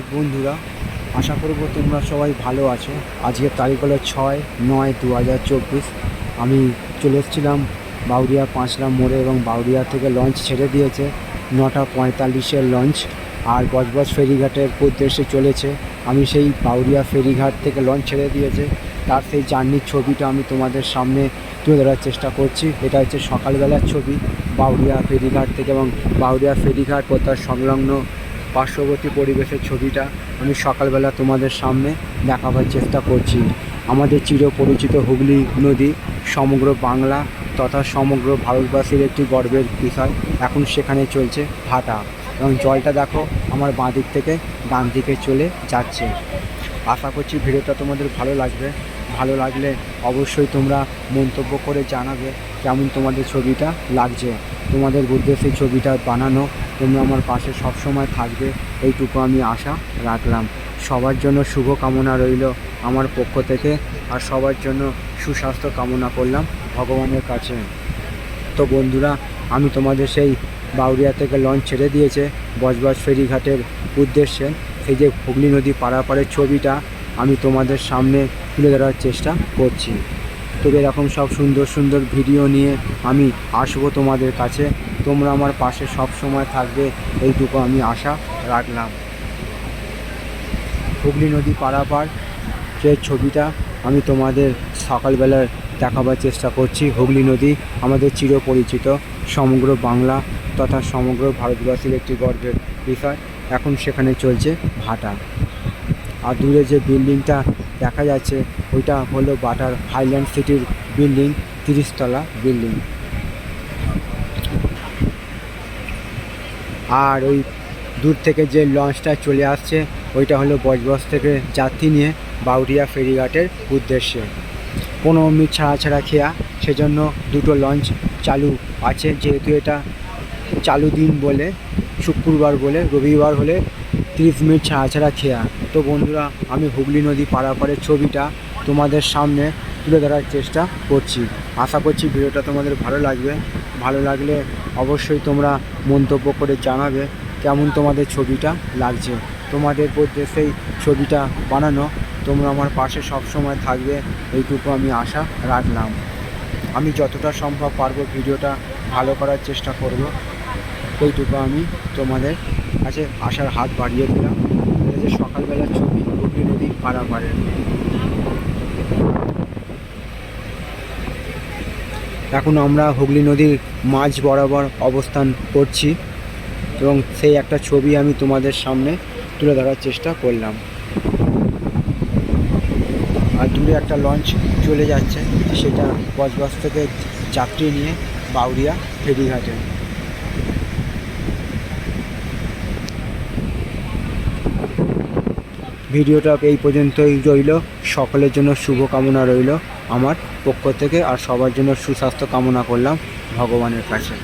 সুপ্রভাত বন্ধুরা। আশা করব তোমরা সবাই ভালো আছো। আজকের তারিখ হলো ছয় নয় দু হাজার চব্বিশ। আমি চলে এসেছিলাম বাউরিয়া পাঁচলা মোড়ে এবং বাউরিয়া থেকে লঞ্চ ছেড়ে দিয়েছে। নটা পঁয়তাল্লিশের লঞ্চ আর বজবজ ফেরিঘাটের উদ্দেশ্যে চলেছে। আমি সেই বাউরিয়া ফেরিঘাট থেকে লঞ্চ ছেড়ে দিয়েছে। তার সেই জার্নির ছবিটা আমি তোমাদের সামনে তুলে ধরার চেষ্টা করছি। এটা হচ্ছে সকালবেলার ছবি বাউরিয়া ফেরিঘাট থেকে এবং বাউরিয়া ফেরিঘাট ও তার সংলগ্ন পার্শ্ববর্তী পরিবেশের ছবিটা আমি সকালবেলা তোমাদের সামনে দেখাবার চেষ্টা করছি। আমাদের চিরপরিচিত হুগলি নদী, সমগ্র বাংলা তথা সমগ্র ভারতবাসীর একটি গর্বের বিষয়। এখন সেখানে চলছে ভাটা এবং জলটা দেখো আমার বাঁ দিক থেকে ডান দিকে চলে যাচ্ছে। আশা করছি ভিডিওটা তোমাদের ভালো লাগবে। ভালো লাগলে অবশ্যই তোমরা মন্তব্য করে জানাবে কেমন তোমাদের ছবিটা লাগছে। তোমাদের সেই ছবিটা বানানো তোমরা আমার পাশে সবসময় থাকবে, এইটুকু আমি আশা রাখলাম। সবার জন্য শুভ কামনা রইল আমার পক্ষ থেকে আর সবার জন্য সুস্বাস্থ্য কামনা করলাম ভগবানের কাছে। তো বন্ধুরা, আমি তোমাদের সেই বাউরিয়া থেকে লঞ্চ ছেড়ে দিয়েছে বজবজ ফেরিঘাটের উদ্দেশ্যে। সেই যে হুগলি নদী পারাপারের ছবিটা আমি তোমাদের সামনে তুলে ধরার চেষ্টা করছি। তবে এরকম সব সুন্দর সুন্দর ভিডিও নিয়ে আমি আসব তোমাদের কাছে। তোমরা আমার পাশে সব সময় থাকবে, এইটুকু আমি আশা রাখলাম। হুগলি নদী পারাপার যে ছবিটা আমি তোমাদের সকালবেলার দেখাবার চেষ্টা করছি, হুগলি নদী আমাদের চিরপরিচিত, সমগ্র বাংলা তথা সমগ্র ভারতবাসীর একটি গর্বের বিষয়। এখন সেখানে চলছে ভাটা। আর দূরে যে বিল্ডিংটা দেখা যাচ্ছে, ওইটা হলো বাটার হাইল্যান্ড সিটির বিল্ডিং, তিরিশতলা বিল্ডিং। আর ওই দূর থেকে যে লঞ্চটা চলে আসছে, ওইটা হলো বজবজ থেকে যাত্রী নিয়ে বাউরিয়া ফেরিঘাটের উদ্দেশ্যে। পনেরো মিনিট ছাড়া ছাড়া খেয়া, সেজন্য দুটো লঞ্চ চালু আছে। যেহেতু এটা চালু দিন বলে, শুক্রবার বলে, রবিবার হলে তিরিশ মিনিট ছাড়া ছাড়া খেয়া। তো বন্ধুরা, আমি হুগলি নদী পারাপারের ছবিটা তোমাদের সামনে তুলে ধরার চেষ্টা করছি। আশা করছি ভিডিওটা তোমাদের ভালো লাগবে। ভালো লাগলে অবশ্যই তোমরা মন্তব্য করে জানাবে কেমন তোমাদের ছবিটা লাগছে। তোমাদের মধ্যে সেই ছবিটা বানানো। তোমরা আমার পাশে সব সময় থাকবে। এইটুকু আমি আশা রাখলাম। আমি যতটা সম্ভব পারব ভিডিওটা ভালো করার চেষ্টা করব। এইটুকু আমি তোমাদের কাছে আসার হাত বাড়িয়ে দিলাম। সকালবেলার ছবি হুগলি নদী পারাপারের এখন আমরা হুগলি নদীর মাঝ বরাবর অবস্থান করছি এবং সেই একটা ছবি আমি তোমাদের সামনে তুলে ধরার চেষ্টা করলাম। আর দূরে একটা লঞ্চ চলে যাচ্ছে, সেটা বজবজ থেকে যাত্রী নিয়ে বাউরিয়া ফেরিঘাটে। ভিডিওটা এই পর্যন্তই রইল। সকলের জন্য শুভকামনা রইল আমার পক্ষ থেকে আর সবার জন্য সুস্বাস্থ্য কামনা করলাম ভগবানের কাছে।